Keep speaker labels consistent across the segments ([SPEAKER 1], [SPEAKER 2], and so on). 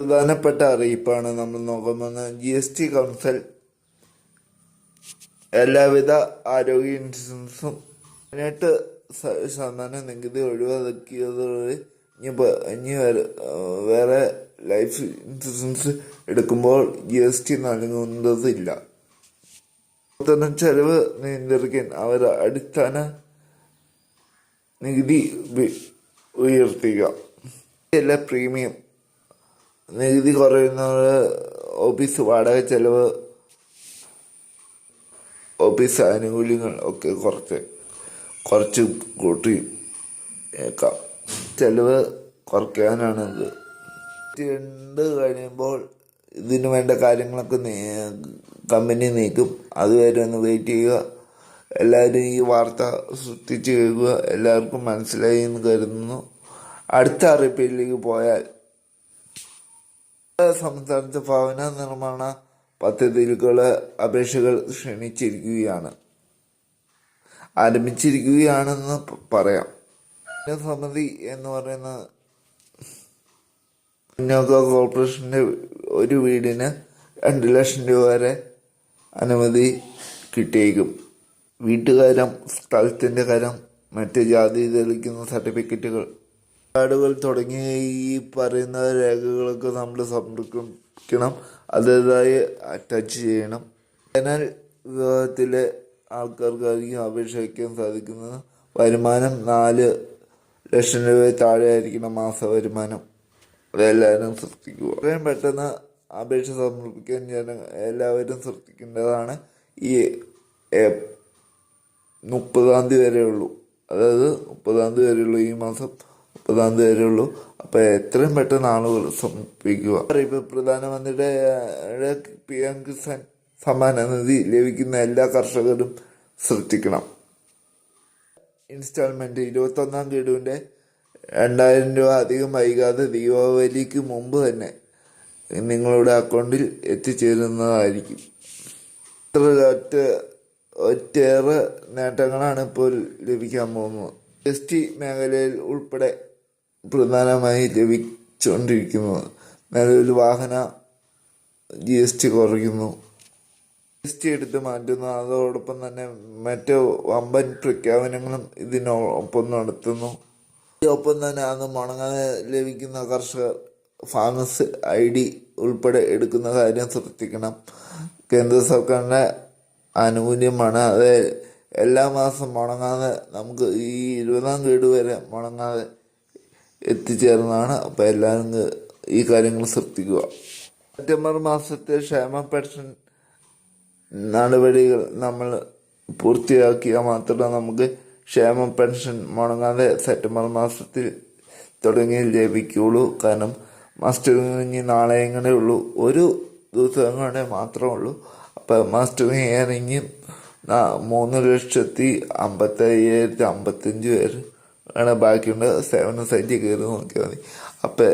[SPEAKER 1] പ്രധാനപ്പെട്ട അറിയിപ്പാണ് നമ്മൾ നോക്കുന്നത് ജി എസ് ടി കൗൺസിൽ എല്ലാവിധ ആരോഗ്യ ഇൻഷുറൻസും പതിനെട്ട് ശതമാനം നികുതി ഒഴിവാക്കിയതോടെ ഇനി ഇനി വേറെ ലൈഫ് ഇൻഷുറൻസ് എടുക്കുമ്പോൾ ജി എസ് ടി നൽകുന്നതില്ല. ചെലവ് നിയന്ത്രിക്കാൻ അവർ അടിസ്ഥാന നികുതി ഉയർത്തുക. എല്ലാ പ്രീമിയം നികുതി കുറയുന്നത് ഓഫീസ് വാടക ചെലവ് ഓഫീസ് ആനുകൂല്യങ്ങൾ ഒക്കെ കുറച്ച് കുറച്ച് കൂട്ടി ഏക്കാം. ചെലവ് ഇത്. രണ്ട് കഴിയുമ്പോൾ ഇതിന് വേണ്ട കാര്യങ്ങളൊക്കെ കമ്പനി നീക്കും. അതുവരെ ഒന്ന് വെയിറ്റ് ചെയ്യുക. എല്ലാവരും ഈ വാർത്ത സൃഷ്ടിച്ച് കേൾക്കുക. എല്ലാവർക്കും മനസ്സിലായി എന്ന് കരുതുന്നു. അടുത്ത അറിയിപ്പിലേക്ക് പോയാൽ സംസ്ഥാനത്ത് ഭവന നിർമ്മാണ പദ്ധതികളുടെ അപേക്ഷകൾ ക്ഷണിച്ചിരിക്കുകയാണ്. ആരംഭിച്ചിരിക്കുകയാണെന്ന് പറയാം. സമിതി എന്ന് പറയുന്ന മുന്നോക്ക കോർപ്പറേഷന്റെ ഒരു വീടിന് രണ്ട് ലക്ഷം രൂപ വരെ അനുമതി കിട്ടിയേക്കും. വീട്ടുകാരം സ്ഥലത്തിന്റെ കരം മറ്റ് ജാതി തെളിക്കുന്ന സർട്ടിഫിക്കറ്റുകൾ കാർഡുകൾ തുടങ്ങിയ ഈ പറയുന്ന രേഖകളൊക്കെ നമ്മൾ സംരക്ഷിക്കണം അതേതായി അറ്റാച്ച് ചെയ്യണം. എന്നാൽ വിവാഹത്തിലെ ആൾക്കാർക്കായിരിക്കും അപേക്ഷ വയ്ക്കാൻ സാധിക്കുന്നത്. വരുമാനം നാല് ലക്ഷം രൂപ താഴെ ആയിരിക്കണം മാസ വരുമാനം. അതെല്ലാവരും ശ്രദ്ധിക്കുക. എത്രയും പെട്ടെന്ന് അപേക്ഷ സമർപ്പിക്കാൻ ഞാൻ എല്ലാവരും ശ്രദ്ധിക്കേണ്ടതാണ്. ഈ മുപ്പതാം തീയതി വരെ ഉള്ളൂ അതായത് മുപ്പതാം തീയതി വരെയുള്ളൂ ഈ മാസം മുപ്പതാം തരുള്ളൂ അപ്പോൾ എത്രയും പെട്ടെന്ന് ആളുകൾ സമർപ്പിക്കുക. ഇപ്പോൾ പ്രധാനമന്ത്രിയുടെ പി എം കിസാൻ സമ്മാന നിധി ലഭിക്കുന്ന എല്ലാ കർഷകരും ശ്രദ്ധിക്കണം. ഇൻസ്റ്റാൾമെന്റ് ഇരുപത്തൊന്നാം ഗഡുവിന്റെ രണ്ടായിരം രൂപ അധികം വൈകാതെ ദീപാവലിക്ക് മുമ്പ് തന്നെ നിങ്ങളുടെ അക്കൗണ്ടിൽ എത്തിച്ചേരുന്നതായിരിക്കും. ഇത്ര ഒറ്റ ഒറ്റേറെ നേട്ടങ്ങളാണ് ഇപ്പോൾ ലഭിക്കാൻ പോകുന്നത്. എസ് ടി മേഖലയിൽ ഉൾപ്പെടെ പ്രധാനമായി ലഭിച്ചുകൊണ്ടിരിക്കുന്നത് നിലവിൽ വാഹന ജി എസ് ടി കുറയ്ക്കുന്നു. ജി എസ് ടി എടുത്ത് മാറ്റുന്നു. അതോടൊപ്പം തന്നെ മറ്റ് വമ്പൻ പ്രഖ്യാപനങ്ങളും ഇതിനൊപ്പം നടത്തുന്നു. ഒപ്പം തന്നെ അന്ന് മുടങ്ങാതെ ലഭിക്കുന്ന കർഷകർ ഫാമസ് ഐ ഡി ഉൾപ്പെടെ എടുക്കുന്ന കാര്യം ശ്രദ്ധിക്കണം. കേന്ദ്ര സർക്കാരിന്റെ ആനുകൂല്യമാണ്. അത് എല്ലാ മാസം മുടങ്ങാതെ നമുക്ക് ഈ ഇരുപതാം ഗഡു വരെ മുടങ്ങാതെ എത്തിച്ചേർന്നതാണ് അപ്പോൾ എല്ലാവരും ഈ കാര്യങ്ങൾ ശ്രദ്ധിക്കുക. സെപ്റ്റംബർ മാസത്തെ ക്ഷേമ പെൻഷൻ നടപടികൾ നമ്മൾ പൂർത്തിയാക്കിയാൽ മാത്രമേ നമുക്ക് ക്ഷേമ പെൻഷൻ മുടങ്ങാതെ സെപ്റ്റംബർ മാസത്തിൽ തുടങ്ങി ലഭിക്കുകയുള്ളൂ. കാരണം മാസ്റ്റർ ഇനി നാളെ എങ്ങനെ ഉള്ളൂ? ഒരു ദിവസം കൂടെ മാത്രമേ ഉള്ളൂ. അപ്പം മാസ്റ്റർ ഇറങ്ങി മൂന്ന് ലക്ഷത്തി അമ്പത്തി അയ്യായിരത്തി അമ്പത്തഞ്ച് പേര് ആണ് ബാക്കിയുണ്ട്. സെവൻ സൈറ്റിൽ കയറി നോക്കിയാൽ മതി. അപ്പം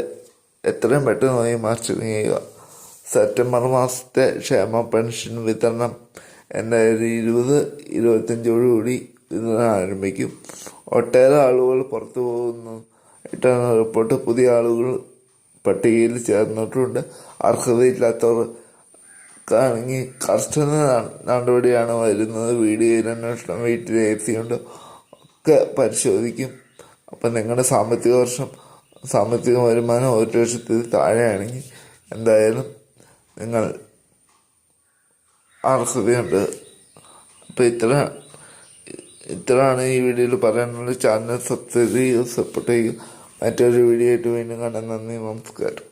[SPEAKER 1] എത്രയും പെട്ടെന്ന് നോക്കി മാർച്ച് ചെയ്യുക സെപ്റ്റംബർ മാസത്തെ ക്ഷേമ പെൻഷൻ വിതരണം രണ്ടായിരത്തി ഇരുപത് ഇരുപത്തഞ്ചോടുകൂടി വിതരണം ആരംഭിക്കും. ഒട്ടേറെ ആളുകൾ പുറത്തു പോകുന്നു. ഇട്ടാണ് റിപ്പോർട്ട് പുതിയ ആളുകൾ പട്ടികയിൽ ചേർന്നിട്ടുണ്ട്. അർഹതയില്ലാത്തവർ ആണെങ്കിൽ കർശന നടപടിയാണ് വരുന്നത്. വീഡിയോയിൽ അന്വേഷണം വീട്ടിൽ എത്തിയുണ്ട് ഒക്കെ പരിശോധിക്കും. അപ്പം നിങ്ങളുടെ സാമ്പത്തിക വർഷം സാമ്പത്തിക വരുമാനം ഒരു ലക്ഷത്തിൽ താഴെയാണെങ്കിൽ എന്തായാലും നിങ്ങൾ അർഹതയുണ്ട്. അപ്പം ഇത്ര ഇത്രയാണ് ഈ വീഡിയോയിൽ പറയാനുള്ളത്. ചാനൽ സബ്സ്ക്രൈബ് ചെയ്യുക സപ്പോർട്ട് ചെയ്യുക മറ്റൊരു വീഡിയോ ആയിട്ട് വീണ്ടും കാണാൻ നന്ദി നമസ്കാരം.